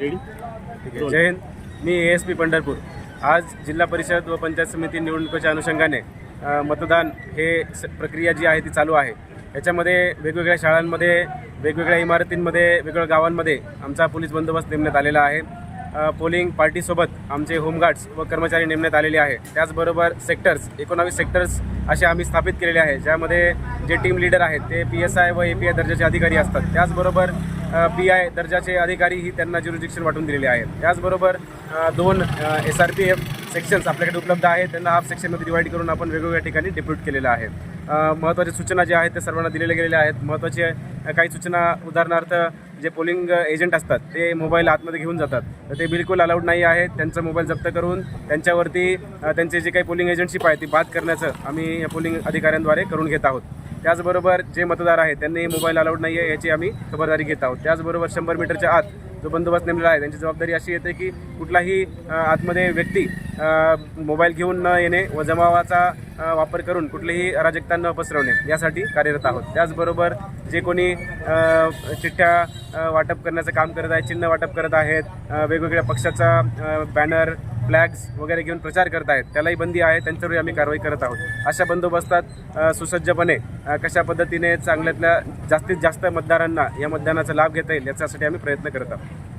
Ready? ठीक आहे. जय हिंद. मी ए एस पी पंढरपूर. आज जिल्हा परिषद व पंचायत समिती निवडणुकीच्या अनुषंगाने मतदान हे प्रक्रिया जी आहे ती चालू आहे. याच्यामध्ये वेगवेगळ्या शाळांमध्ये वेगवेगळ्या इमारतींमध्ये वेगवेगळ्या गावांमध्ये आमचा पोलीस बंदोबस्त नेमण्यात आलेला आहे. पोलिंग पार्टीसोबत आमचे होमगार्ड्स व कर्मचारी नेमण्यात आलेले आहे. त्याचबरोबर सेक्टर्स एकोणावीस सेक्टर्स असे आम्ही स्थापित केलेले आहे ज्यामध्ये जे टीम लीडर आहेत ते पी एस आय व ए पी आय दर्जाचे अधिकारी असतात. त्याचबरोबर पी आय दर्जाचे अधिकारीही त्यांना ज्युरिडिक्शन वाटून दिलेले आहेत. त्याचबरोबर दोन S R P F sections आपल्याकडे उपलब्ध आहेत. त्यांना हाफ सेक्शनमध्ये डिवाईड करून आपण वेगवेगळ्या ठिकाणी डिप्यूट केलेलं आहे. महत्त्वाच्या सूचना ज्या आहेत त्या सर्वांना दिलेल्या गेलेल्या आहेत. महत्त्वाचे काही सूचना उदाहरणार्थ जे पोलिंग एजंट असतात ते मोबाईल आतमध्ये घेऊन जातात. तर ते बिलकुल अलाउड नाही आहे. त्यांचा मोबाईल जप्त करून त्यांच्यावरती त्यांचे जे काही पोलिंग एजंटशिप आहे ती बाद करण्याचं आम्ही पोलिंग अधिकाऱ्यांद्वारे करून घेत आहोत. त्याचबरोबर जे मतदार आहेत त्यांनी मोबाईल अलाउड नाही आहे याची आम्ही खबरदारी घेत आहोत. त्याचबरोबर शंभर मीटरच्या आत जो बंदोबस्त नेमलेला आहे त्यांची जबाबदारी अशी येते की कुठलाही आतमध्ये व्यक्ती मोबाईल घेऊन न येणे व जमावाचा वापर करून कुठलीही अराजकता न पसरवणे यासाठी कार्यरत आहोत. त्याचबरोबर जे कोणी चिठ्ठ्या वाटप करण्याचं काम करत आहेत चिन्ह वाटप करत आहेत वेगवेगळ्या पक्षाचा बॅनर फ्लॅग्स वगैरे घेऊन प्रचार करत आहेत त्यालाही बंदी आहे त्यांच्यावरही आम्ही कारवाई करत आहोत. अशा बंदोबस्तात सुसज्जपणे कशा पद्धतीने चांगल्यातल्या जास्तीत जास्त मतदारांना या मतदानाचा लाभ घेता येईल याच्यासाठी आम्ही प्रयत्न करत आहोत.